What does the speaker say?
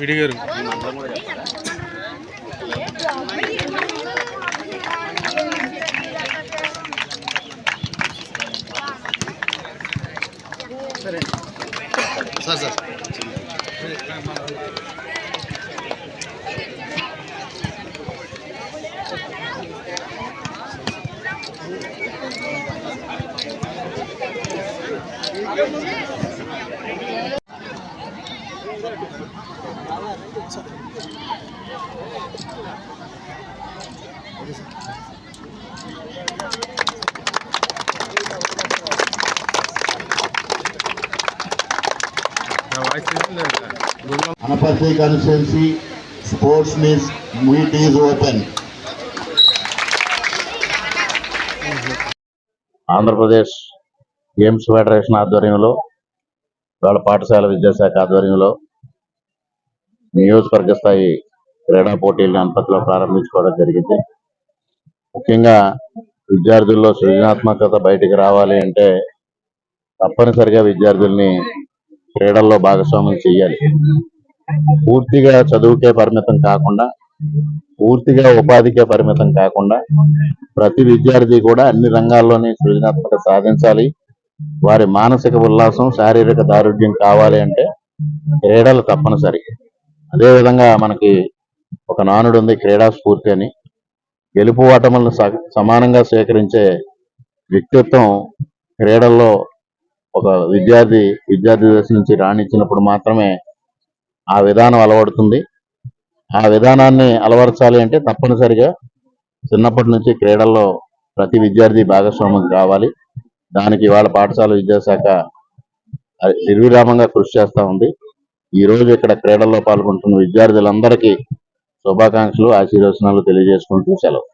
విడిగారు. Sir sir. నా voice sports meet meet is open. Andhra Pradesh games federation ఆధ్వర్యంలో వాళ్ళ పాఠశాల విద్యాశాఖ ఆధ్వర్యంలో నియోజకవర్గ స్థాయి క్రీడా పోటీలను అనపతిలో ప్రారంభించుకోవడం జరిగింది. ముఖ్యంగా విద్యార్థుల్లో సృజనాత్మకత బయటికి రావాలి అంటే తప్పనిసరిగా విద్యార్థుల్ని క్రీడల్లో భాగస్వామ్యం చేయాలి. పూర్తిగా చదువుకే పరిమితం కాకుండా పూర్తిగా ఉపాధికే పరిమితం కాకుండా ప్రతి విద్యార్థి కూడా అన్ని రంగాల్లోనే సృజనాత్మక సాధించాలి. వారి మానసిక ఉల్లాసం శారీరక దారుఢ్యం కావాలి అంటే క్రీడలు తప్పనిసరి. అదే విధంగా మనకి ఒక నానుడు ఉంది క్రీడా స్ఫూర్తి అని. గెలుపు ఓటములను స- సమానంగా స్వీకరించే వ్యక్తిత్వం క్రీడల్లో ఒక విద్యార్థి విద్యార్థి దశ నుంచి రాణించినప్పుడు మాత్రమే ఆ విధానం అలవడుతుంది. ఆ విధానాన్ని అలవరచాలి అంటే తప్పనిసరిగా చిన్నప్పటి నుంచి క్రీడల్లో ప్రతి విద్యార్థి భాగస్వామ్యం కావాలి. దానికి వాళ్ళ పాఠశాల విద్యాశాఖ అది నిర్విరామంగా కృషి చేస్తూ ఉంది. ఈ రోజు ఇక్కడ క్రీడల్లో పాల్గొంటున్న విద్యార్థులందరికీ శుభాకాంక్షలు ఆశీర్వచనాలు తెలియజేసుకుంటూ సెలవు.